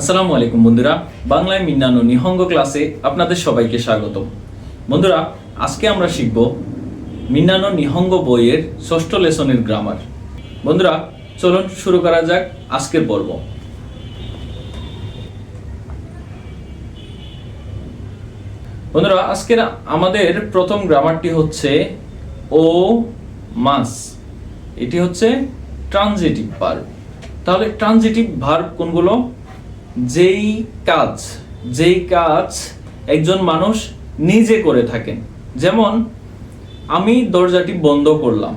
আসসালামু আলাইকুম বন্ধুরা, বাংলায় মিন্নানো নিহঙ্গ ক্লাসে আপনাদের সবাইকে স্বাগত বন্ধুরা, আজকে আমরা শিখব মিন্নানো নিহঙ্গ বইয়ের ষষ্ঠ লেসনের গ্রামার বন্ধুরা, চলুন শুরু করা যাক আজকের পর্ব। বন্ধুরা, আজকের আমাদের প্রথম গ্রামারটি হচ্ছে ও মাস। এটি হচ্ছে ট্রানজিটিভ ভার্ব। তাহলে ট্রানজিটিভ ভার্ব কোনগুলো? যেই কাজ যেই কাজ একজন মানুষ নিজে করে থাকেন। যেমন, আমি দরজাটি বন্ধ করলাম,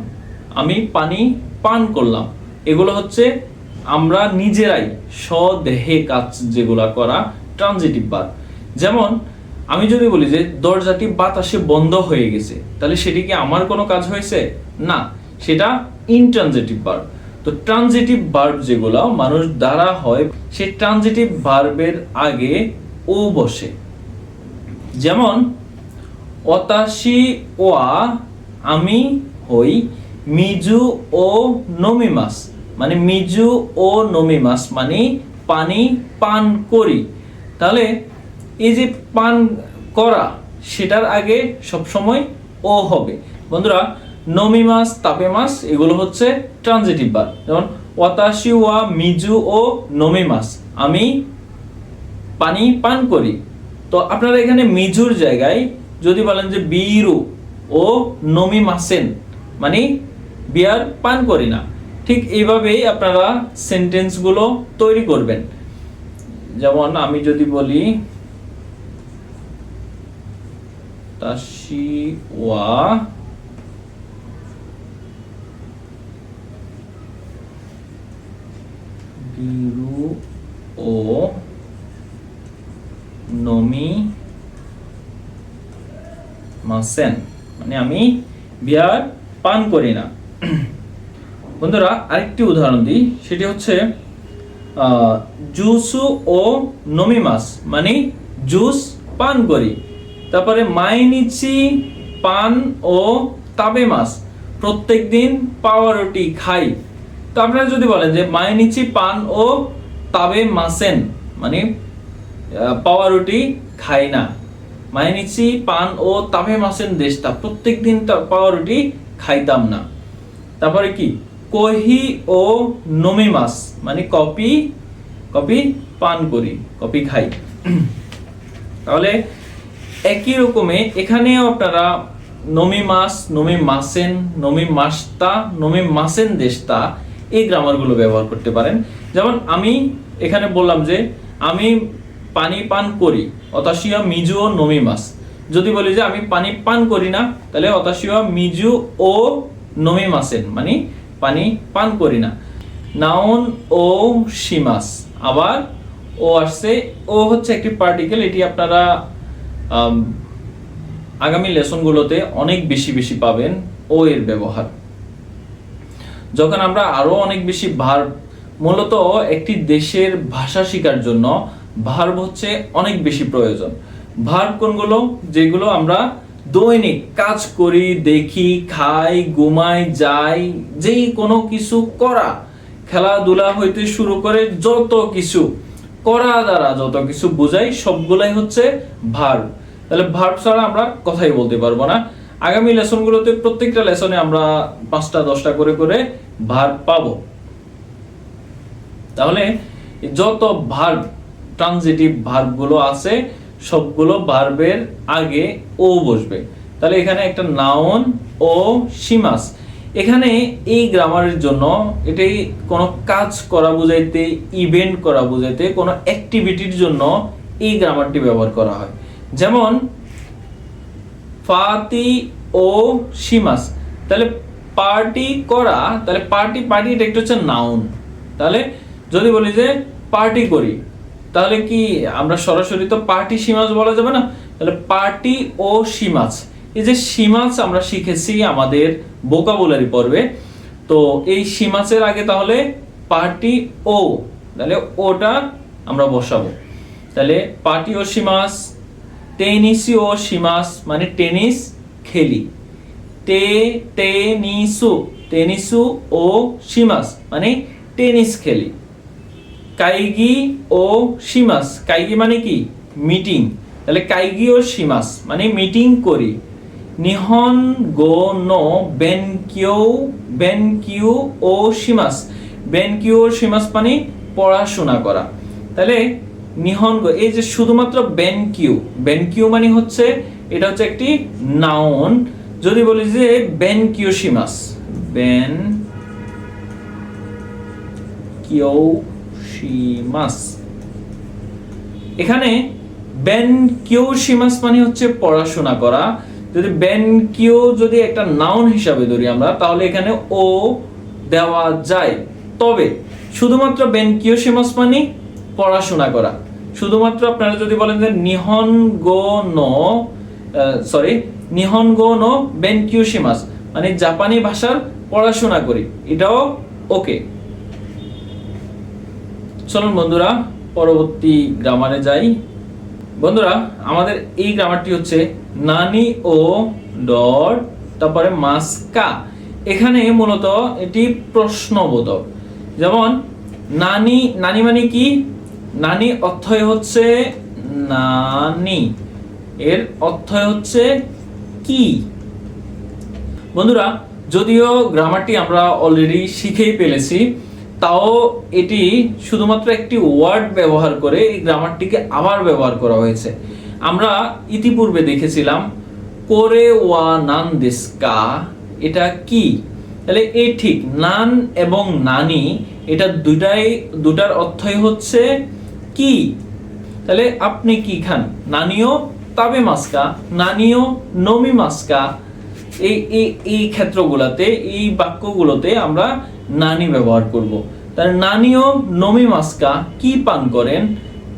আমি পানি পান করলাম। এগুলো হচ্ছে আমরা নিজেরাই স্বদেহে কাজ যেগুলা করা ট্রানজিটিভ ভার্ব যেমন, আমি যদি বলি যে দরজাটি বাতাসে বন্ধ হয়ে গেছে, তাহলে সেটি কি আমার কোনো কাজ হয়েছে? না, সেটা ইনট্রানজিটিভ ভার্ব তো ট্রানজিটিভ ভার্ব যেগুলো মানুষ দ্বারা হয়, সেই ট্রানজিটিভ ভার্বের আগে ও বসে। যেমন, অতাশি ওয়া আমি হই, মিজু ও নমিমাস। মানে মিজু ও নমিমাস মানে পানি পান করি। তাহলে এই যে পান করা, সেটার আগে সবসময় ও হবে। বন্ধুরা নমি মাস তাপে মাস এগুলো হচ্ছে ট্রানজিটিভ বার। যেমন ওয়াতাশি ওয়া মিজু ও নমি মাস আমি পানি পান করি। তো আপনারা এখানে মিজুর জায়গায় যদি বলেন যে বিরু ও নমি মাসেন মানে বিয়ার পান করি না, ঠিক এইভাবেই আপনারা সেন্টেন্সগুলো তৈরি করবেন। যেমন, আমি যদি বলি তাশি ওয়া বিরু ও নমি মাসেন মানে আমি বিয়ার পান করি না। বন্ধুরা, আরেকটি উদাহরণ দিই। সেটি হচ্ছে জুসু ও নমিমাস মানে জুস পান করি। তারপরে মাইনিচি পান ও তাবে মাস প্রত্যেক দিন পাওয়ারুটি খাই। তো আপনারা যদি বলেন যে মাইনিচি পান ও তাবে মাসেন মানে পাওয়ারুটি খাই না। মাইনিচি পান ও তাবে মাসেন দেশটা প্রত্যেক দিন পাওয়ারুটি খাইতাম না। তারপরে কি? কহি ও নমি মাস মানে কপি কপি পান করি, কপি খাই। তাহলে একই রকমে এখানেও আপনারা নমি মাস, নমি মাসেন, নমি মাসতা নমি মাসেন দেশতা এই গ্রামারগুলো ব্যবহার করতে পারেন। যেমন আমি এখানে বললাম যে, আমি পানি পান করি, অতাশিয়া, মিজু ও নমি মাস যদি বলি যে, আমি পানি পান করি না, তাহলে অতাশিয়া, মিজু ও নমি মাসেন মানে পানি পান করি না। নাউন ও শিমাস আবার ও আসছে, ও হচ্ছে একটি পার্টিকেল এটি আপনারা আগামী লেসনগুলোতে অনেক বেশি বেশি পাবেন ও এর ব্যবহার। যখন আমরা আরও অনেক বেশি ভার্ব মূলত একটি দেশের ভাষা শেখার জন্য ভার্ব হচ্ছে অনেক বেশি প্রয়োজন। ভার্ব কোনগুলো? যেগুলো আমরা দৈনিক কাজ করি, দেখি, খাই, ঘুমাই, যাই, যেই কোনো কিছু করা। খেলাধুলা হইতে শুরু করে যত কিছু করা দ্বারা যত কিছু বোঝাই, সবগুলাই হচ্ছে ভার্ব। তাহলে ভার্ব ছাড়া আমরা কথাই বলতে পারব না। আগামী লেসনগুলোতে প্রত্যেকটা লেসনে আমরা পাঁচটা, দশটা করে করে ভার্ব পাবো। তাহলে যত ভার্ব ট্রানজিটিভ ভার্বগুলো আছে, সবগুলো ভার্বের আগে ও বসবে। তাহলে এখানে একটা নাউন ও সীমাস এখানে এই গ্রামারের জন্য এটাই কোনো কাজ করা বুঝাইতে ইভেন্ট করা বুঝাইতে কোনো অ্যাক্টিভিটির জন্য এই গ্রামারটি ব্যবহার করা হয়। যেমন, ফাতি ও সীমাস তাহলে পার্টি করা, তাহলে পার্টি পার্টি এটা একটা হচ্ছে নাউন তাহলে যদি বলি যে পার্টি করি, তাহলে কি আমরা সরাসরি তো পার্টি সীমাস বলা যাবে না? তাহলে পার্টি ও সীমাস এই যে সীমাস আমরা শিখেছি আমাদের বোকাবুলারি পর্বে, তো এই সীমাসের আগে তাহলে পার্টি ও, তাহলে ওটা আমরা বসাবো। তাহলে পার্টি ও সীমাস টেনিসি ও সীমাস মানে টেনিস খেলি। টে টেনিসু টেনিসু ও সীমাস মানে টেনিস খেলি। কাইগি, ও সীমাস কাইগি মানে কি? মিটিং। তাহলে কাইগি ও সীমাস মানে মিটিং করি। নিহন, গো, নো বেনকিউ বেনকিউ ও সীমাস বেনকিউ ও সীমাস মানে পড়াশোনা করা। তাহলে নিহন, গো, এই যে শুধুমাত্র বেনকিউ বেনকিউ মানে হচ্ছে এটা হচ্ছে একটি নাউন যদি বলি যে বেনকিউ সীমাস বেন কিয়োশিমাস এখানে বেন কিয়োশিমাস মানে হচ্ছে পড়াশোনা করা। যদি বেন কিও যদি একটা নাউন হিসাবে ধরি আমরা, তাহলে এখানে ও দেওয়া যায়। তবে শুধুমাত্র বেন কিয়োশিমাস মানে পড়াশোনা করা। শুধুমাত্র আপনারা যদি বলেন যে নিহন গো নো সরি নিহন গো নো বেন কিয়োশিমাস মানে জাপানি ভাষার পড়াশোনা করি। এটাও ওকে চলুন বন্ধুরা, পরবর্তী গ্রামারে যাই। বন্ধুরা, আমাদের এই গ্রামারটি হচ্ছে নানি ও ডট তারপরে মাস্কা। এখানে মূলত এটি প্রশ্নবোধক। যেমন, নানি নানি মানে কি? নানি অর্থই হচ্ছে নানি। এর অর্থ হচ্ছে কি? বন্ধুরা, যদিও গ্রামারটি আমরা অলরেডি শিখেই ফেলেছি, তাও এটি শুধুমাত্র একটি ওয়ার্ড ব্যবহার করে এই গ্রামারটিকে আবার ব্যবহার করা হয়েছে। আমরা ইতিপূর্বে দেখেছিলাম, করে ওয়া নান দেশকা এটা কি? তাহলে এই ঠিক, নান এবং নানি এটা দুটাই দুটার অর্থই হচ্ছে কি? তাহলে আপনি কি খান, নানিও তাবে মাস্কা, নানিও নমি মাস্কা, এই এই এই ক্ষেত্রগুলোতে, এই বাক্যগুলোতে আমরা নানি ব্যবহার করব। তার নানিও নমি মাস্কা কি পান করেন?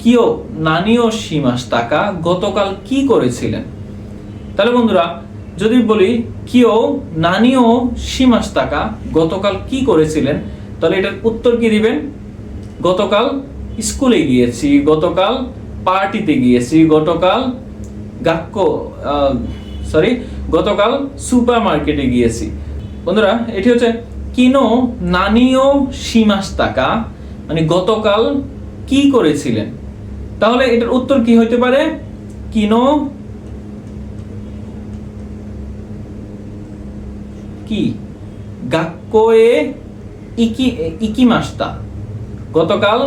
কিও নানিও সীমাস টাকা গতকাল কি করেছিলেন? তাহলে বন্ধুরা, যদি বলি কিও নানিও সীমাস টাকা গতকাল কি করেছিলেন, তাহলে এটার উত্তর কি দিবেন? গতকাল স্কুলে গিয়েছি, গতকাল পার্টিতে গিয়েছি, গতকাল গাক্ক সরি গতকাল সুপার মার্কেটে গিয়েছি। বন্ধুরা, এটি হচ্ছে কিনো নানিও সীমাস টাকা মানে গতকাল কি করেছিলেন? তাহলে এটার উত্তর কি হইতে পারে? কিনো কি? গাক্কোয়ে ইকি, ইকিমাস্তা। গতকাল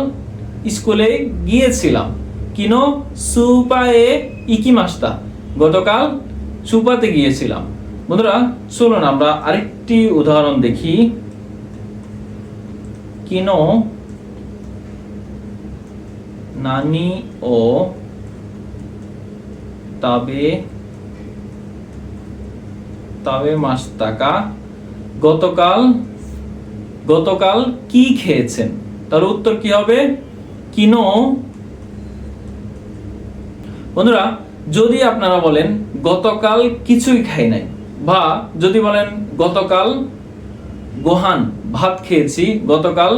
স্কুলে গিয়েছিলাম। কিনো সুপায়ে ইকিমাস্তা গতকাল সুপাতে গিয়েছিলাম। বন্ধুরা, চলুন আমরা আরেকটি উদাহরণ দেখি। কিনো নানি ও তাবে তাবে টাকা। গতকাল গতকাল কি খেয়েছেন? তার উত্তর কি হবে? কিনো বন্ধুরা, যদি আপনারা বলেন গতকাল কিছুই খাই নাই, বা যদি বলেন গতকাল গোহান ভাত খেয়েছি, গতকাল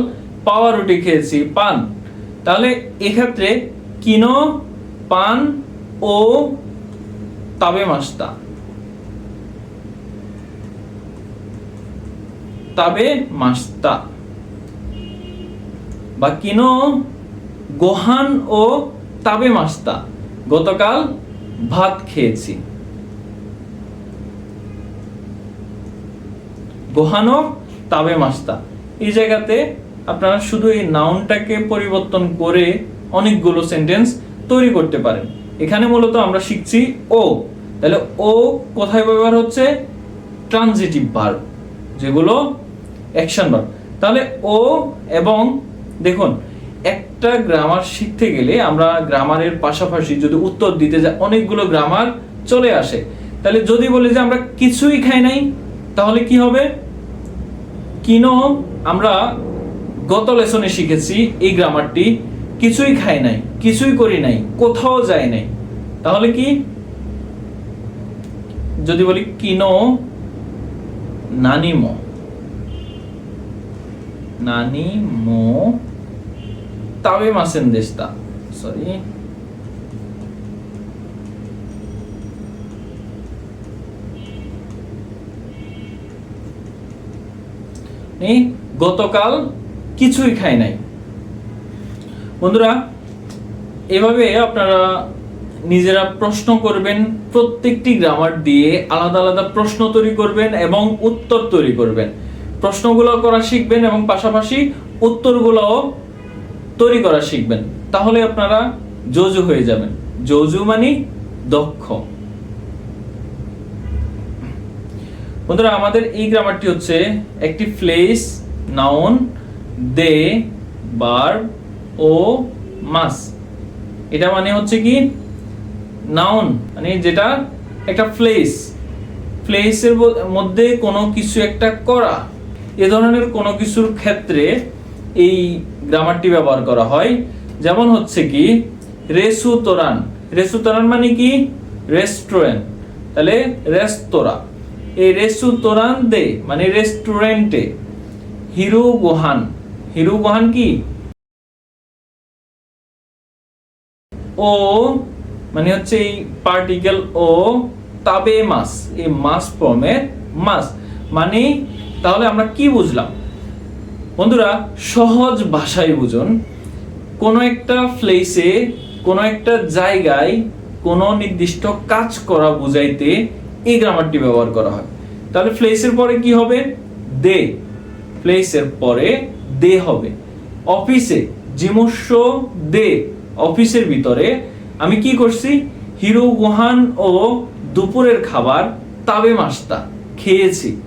পাওয়া রুটি খেয়েছি, পান, তাহলে এক্ষেত্রে কিনো, পান ও তাবে মাস্তা তাবে মাস্তা বা কিনো, গোহান ও তাবে মাস্তা গতকাল ভাত খেয়েছি। গোহানো তাবে মাস্তা। এই জায়গাতে আপনারা শুধু এই নাউনটাকে পরিবর্তন করে অনেকগুলো সেন্টেন্স তৈরি করতে পারেন। এখানে মূলত আমরা শিখছি ও। তাহলে ও কোথায় ব্যবহার হচ্ছে? ট্রানজিটিভ ভার্ব যেগুলো অ্যাকশন ভার্ব তাহলে ও এবং দেখুন একটা গ্রামার শিখতে গেলে আমরা গ্রামারের পাশাপাশি যদি উত্তর দিতে যাই অনেকগুলো গ্রামার চলে আসে, তাহলে যদি বলি যে আমরা কিছুই খাই নাই, তাহলে কি হবে? কিনো, আমরা গত লেসনে শিখেছি এই গ্রামারটি কিছুই খাই নাই, কিছুই করি নাই, কোথাও যাই নাই। তাহলে কি? যদি বলি কিনো, নানিমো নানিমো সরি গতকাল কিছুই খাই নাই। বন্ধুরা, এভাবে আপনারা নিজেরা প্রশ্ন করবেন, প্রত্যেকটি গ্রামার দিয়ে আলাদা আলাদা প্রশ্ন তৈরি করবেন এবং উত্তর তৈরি করবেন। প্রশ্নগুলো করা শিখবেন এবং পাশাপাশি উত্তরগুলোও তৈরি করা শিখবেন, তাহলে আপনারা জজু হয়ে যাবেন। জজু মানে দক্ষ। বন্ধুরা, আমাদের এই গ্রামারটি হচ্ছে একটি প্লেস নাউন দে বার ও মাস এটা মানে হচ্ছে কি? নাউন মানে যেটা একটা প্লেস প্লেসের মধ্যে কোনো কিছু একটা করা। এ ধরনের কোনো কিছুর ক্ষেত্রে এই গ্রামারটি ব্যবহার করা হয়। যেমন হচ্ছে কি, রেসুতোরান। রেসুতোরান মানে কি? রেস্টুরেন্ট। তাহলে রেস্তোরাঁ। এই রেস্টুরেন্ট দে মানে রেস্টুরেন্টে, হিরু গোহান। হিরু গোহান কি? ও মানে হচ্ছে এই পার্টিকেল ও, তাবে মাস এই মাস ফর্মের মাস মানে তাহলে আমরা কি বুঝলাম? বন্ধুরা, সহজ ভাষায় বুঝুন। কোনো একটা প্লেসে কোনো একটা জায়গায়, কোনো নির্দিষ্ট কাজ করা বুঝাইতে এই গ্রামারটি ব্যবহার করা হয়। তাহলে প্লেসের পরে কি হবে? দে। প্লেসের পরে দে হবে। অফিসে জিমস্য দে। অফিসের ভিতরে আমি কি করছি? হিরো গুহান ও দুপুরের খাবার তাবে মাস্তা খেয়েছি।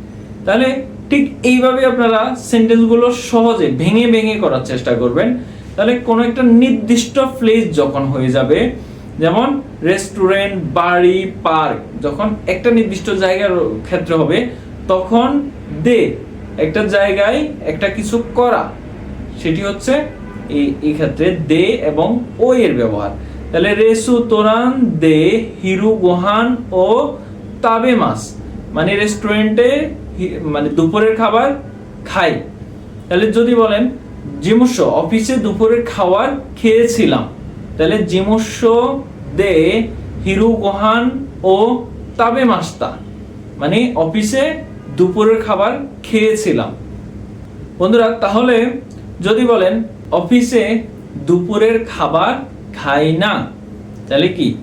তাহলে ঠিক এইভাবে আপনারা সেন্টেন্সগুলো সহজে ভেঙে ভেঙে করার চেষ্টা করবেন। তাহলে কোনো একটা নির্দিষ্ট প্লেস যখন হয়ে যাবে, যেমন রেস্টুরেন্ট বাড়ি পার্ক যখন একটা নির্দিষ্ট জায়গার ক্ষেত্রে হবে, তখন দে একটা জায়গায় একটা কিছু করা। সেটি হচ্ছে এই ক্ষেত্রে দে এবং ও এর ব্যবহার। তাহলে রেসু তোরান দে, হিরু, গোহান ও তাবে মাস মানে রেস্টুরেন্টে মানে দুপুরের খাবার খাই। তাহলে যদি বলেন জিমস্য অফিসে দুপুরের খাবার খেয়েছিলাম। তাহলে জিমস্য দে হিরু গোহান ও তাবে মাস্তা। মানে অফিসে দুপুরের খাবার খেয়েছিলাম। বন্ধুরা, তাহলে যদি বলেন, অফিসে দুপুরের খাবার খাই না, তাহলে কি?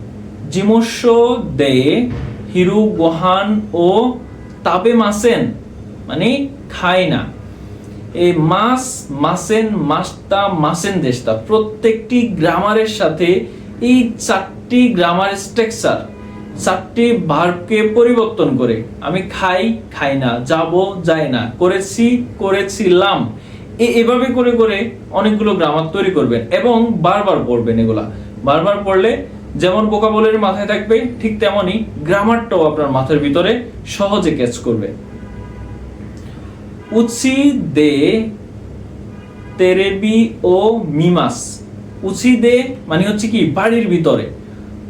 জিমস্য দে হিরু গোহান ও তাবে মাসেন মানে খায় না। এই মাস, মাসেন মাস্তা মাসেন দেশটা, প্রত্যেকটি গ্রামারের সাথে এই চারটি গ্রামার স্ট্রাকচার চারটি ভার্বকে পরিবর্তন করে। আমি খাই খাই না, যাব যাই না, করেছি, করেছিলাম। এভাবে করে করে অনেকগুলো গ্রামার তৈরি করবেন এবং বারবার পড়বেন এগুলা। বারবার পড়লে যেমন বোকাবলের মাথায় থাকবে, ঠিক তেমনই গ্রামারটাও আপনার মাথার ভিতরে সহজে ক্যাচ করবে। উচি দে তেরেবি ও মিমাস। উচি দে মানে হচ্ছে কি, বাড়ির ভিতরে।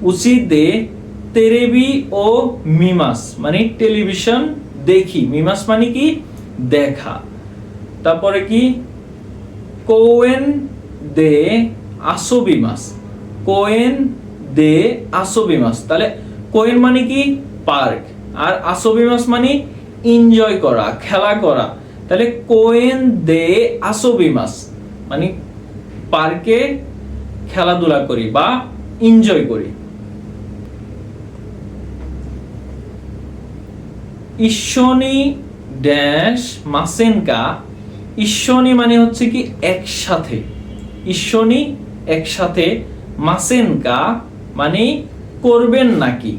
উচি দে তেরেবি ও মিমাস মানে টেলিভিশন দেখি। মিমাস মানে কি? দেখা। তারপরে কি? কোয়েন দে আসবিমাস কোয়েন দে আসবিমাস তাহলে কোয়েন মানে কি? পার্ক আর আসবিমাস মানে এনজয় করা, খেলা করা। তাহলে কোয়েন দে আসবিমাস মানে পার্কে খেলাধুলা করি বা এনজয় করি। ঈশ্বনী ড্যাশ মাসেনকা। ঈশ্বনী মানে হচ্ছে কি একসাথে। ঈশ্বনী একসাথে মাসেনকা মানে করবেন নাকি?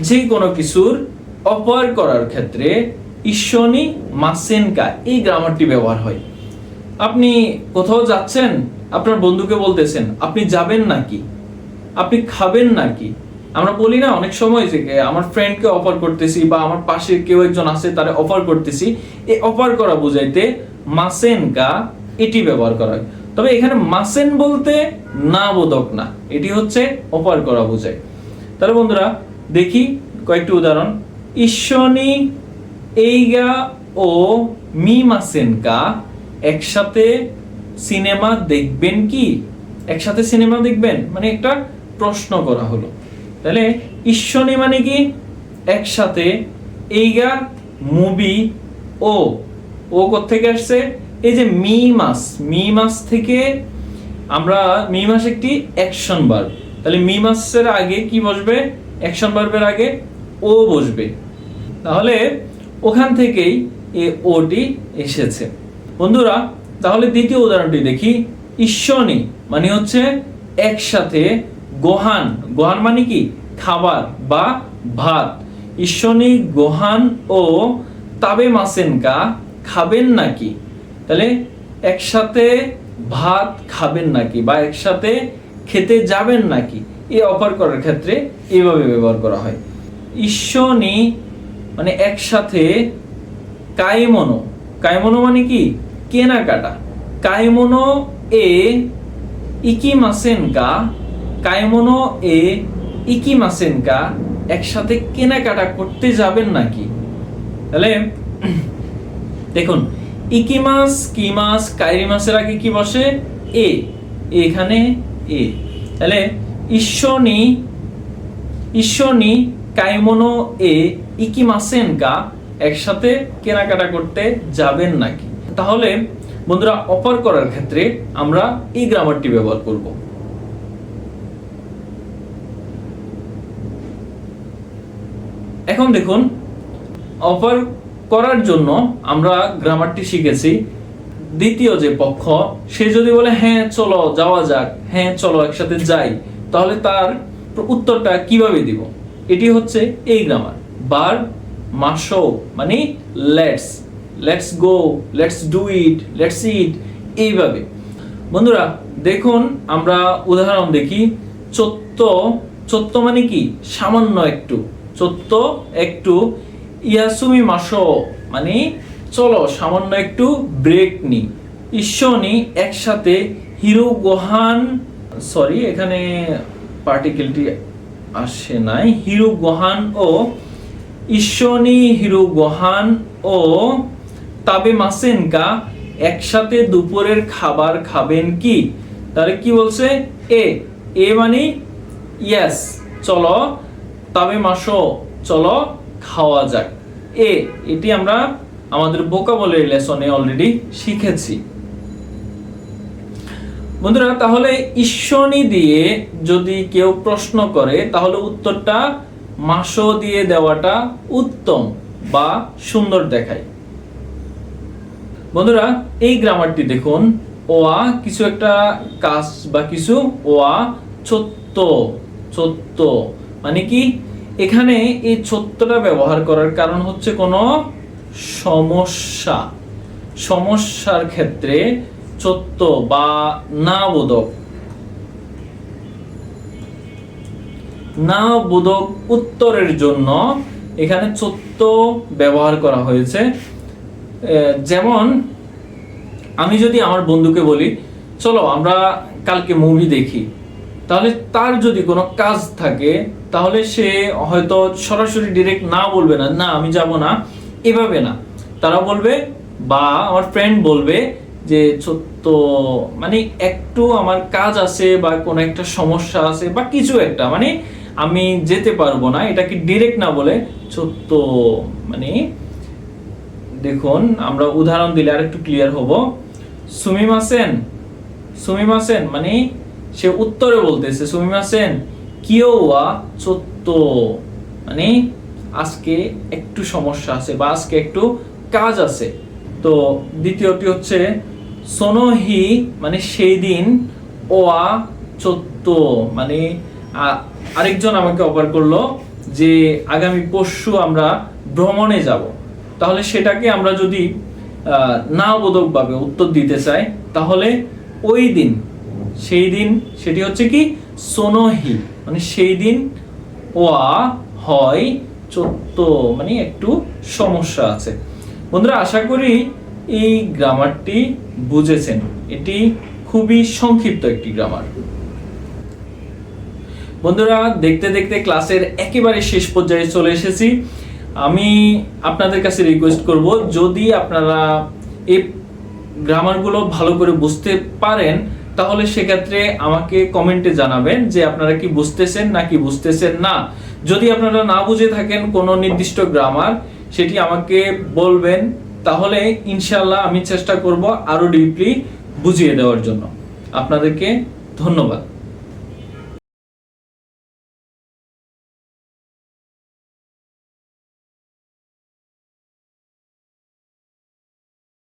যে কোনো কিছুর অপর করার ক্ষেত্রে ঈশ্বনী মাসেনকা এই গ্রামারটি ব্যবহার হয়। আপনি কোথাও যাচ্ছেন, আপনার বন্ধুকে বলতেছেন, আপনি যাবেন নাকি? আপনি খাবেন নাকি? আমরা বলি না, অনেক সময় যে আমার ফ্রেন্ডকে অফার করতেছি বা আমার পাশে কেউ একজন আছে, তারে অফার করতেছি। এই অফার করা বুঝাইতে মাসেনকা এটি ব্যবহার করা হয়। তবে এখানে মাসেন বলতে না বোধক না। এটি হচ্ছে অপার করা বোঝায়। তাহলে বন্ধুরা, দেখি কয়েকটি উদাহরণ। ঈশ্বনী এইগা ও মি মাসেনকা একসাথে সিনেমা দেখবেন কি? একসাথে সিনেমা দেখবেন? মানে একটা প্রশ্ন করা হলো। তাহলে ঈশ্বনী মানে কি? একসাথে এইগা, মুভি, ও। ও থেকে আসছে? এই যে মি মাস মি মাস থেকে আমরা মি মাস একটি অ্যাকশন ভার্ব। তাহলে মি মাসের আগে কি বসবে? অ্যাকশন বার্বের আগে ও বসবে। তাহলে ওখান থেকেই এ ওটি এসেছে। বন্ধুরা, তাহলে দ্বিতীয় উদাহরণটি দেখি। ঈশ্বনী মানে হচ্ছে একসাথে গোহান। গোহান মানে কি? খাবার বা ভাত। ঈশ্বনী গোহান ও তাবে মাসেন মাসেনকা খাবেন নাকি? তাহলে একসাথে ভাত খাবেন নাকি বা একসাথে খেতে যাবেন নাকি, এই অফার করার ক্ষেত্রে এইভাবে ব্যবহার করা হয়। ঈশ্বনি মানে একসাথে কায়মনো কায়মনো মানে কি? কেনাকাটা। কায়মনো এ ইকি মাসেন ইকিমাসেনকা কায়মনো এ ইকি মাসেন ইকিমাসেনকা একসাথে কেনাকাটা করতে যাবেন নাকি। তাহলে, দেখুন ইকিমাস, কিমাস, কাইরিমাসের আগে কি বসে? এ, এখানে এ। তাহলে ঈশ্বনী ঈশ্বনী, কাইমনো, এ ইকিমাসেনকা একসাথে কেনাকাটা করতে যাবেন নাকি? তাহলে বন্ধুরা অপার করার ক্ষেত্রে আমরা এই গ্রামারটি ব্যবহার করব। এখন দেখুন অফার করার জন্য আমরা গ্রামারটি শিখেছি। দ্বিতীয় যে পক্ষ, সে যদি বলে হ্যাঁ চলো, যাওয়া যাক হ্যাঁ চলো, একসাথে যাই, তাহলে তার উত্তরটা কীভাবে দিব? এটি হচ্ছে এই গ্রামার বার মাসো মানে let's let's go, let's do it, let's it, এইভাবে। বন্ধুরা, দেখুন, আমরা উদাহরণ দেখি। চত্ব চত্ব মানে কি? সামান্য একটু। চত্ব একটু ইয়াসুমি মাসো মানে চলো, সামান্য একটু ব্রেক নি। ঈশ্বনি একসাথে হিরো গোহান সরি এখানে পার্টিকেলটি আসে নাই, হিরো গোহান ও ঈশ্বনি হিরো গোহান ও তাবে মাসেনকা একসাথে দুপুরের খাবার খাবেন কি? তাহলে কি বলছে? এ এ মানে ইয়াস চলো, তবে মাসো, চলো, খাওয়া যাক। এ এটি আমরা আমাদের বোকাবলারি লেসনে অলরেডি শিখেছি। বন্ধুরা, তাহলে ঈশ্বনী দিয়ে যদি কেউ প্রশ্ন করে, তাহলে উত্তরটা মাসো দিয়ে দেওয়াটা উত্তম বা সুন্দর দেখায়। বন্ধুরা, এই গ্রামারটি দেখুন। ওয়া কিছু একটা কাজ বা কিছু, ওয়া ছোট্ট ছোট্ট মানে কি? এখানে এই ছোট্টটা ব্যবহার করার কারণ হচ্ছে কোনো সমস্যা। সমস্যার ক্ষেত্রে ছোট্ট বা না বোধক না বোধক উত্তরের জন্য এখানে ছোট্ট ব্যবহার করা হয়েছে। যেমন আমি যদি আমার বন্ধুকে বলি, চলো আমরা কালকে মুভি দেখি। তাহলে তার যদি কোনো কাজ থাকে, তাহলে সে হয়তো সরাসরি ডিরেক্ট না বলবে না না, আমি যাব না। এভাবে না। তারা বলবে, বা আমার ফ্রেন্ড বলবে যে, ছোট্ট মানে একটু আমার কাজ আছে বা কোনো একটা সমস্যা আছে বা কিছু একটা মানে আমি যেতে পারব না। এটাকে ডিরেক্ট না বলে? ছোট্ট মানে দেখুন, আমরা উদাহরণ দিলে আর একটু ক্লিয়ার হব সুমিমাসেন সুমিমাসেন মানে সে উত্তরে বলতেছে সুমিমাসেন কিওয়া চত্ব মানে আজকে একটু সমস্যা আছে বা আজকে একটু কাজ আছে। তো দ্বিতীয়টি হচ্ছে, সোনোহি মানে সেই দিন ওয়া চত্ব মানে আরেকজন আমাকে অফার করল যে, আগামী পরশু আমরা ভ্রমণে যাব। তাহলে সেটাকে আমরা যদি না বোধকভাবে উত্তর দিতে চাই, তাহলে ওই দিন সেই দিন সেটি হচ্ছে কি? সোনোহি। মানে সেই দিন ওয়া হয় চত্ব মানে একটু সমস্যা আছে। বন্ধুরা, আশা করি এই গ্রামারটি বুঝেছেন। এটি খুবই সংক্ষিপ্ত একটি গ্রামার। বন্ধুরা, দেখতে দেখতে ক্লাসের একেবারে শেষ পর্যায়ে চলে এসেছি। আমি আপনাদের কাছে রিকোয়েস্ট করব, যদি আপনারা এই গ্রামারগুলো ভালো করে বুঝতে পারেন তাহলে সেক্ষেত্রে আমাকে কমেন্টে জানাবেন যে আপনারা কি বুঝতেছেন নাকি বুঝতেছেন না। যদি আপনারা না বুঝে থাকেন কোনো নির্দিষ্ট গ্রামার সেটি আমাকে বলবেন, তাহলে ইনশাল্লাহ আমি চেষ্টা করব আরও ডিপলি বুঝিয়ে দেওয়ার জন্য। আপনাদেরকে ধন্যবাদ।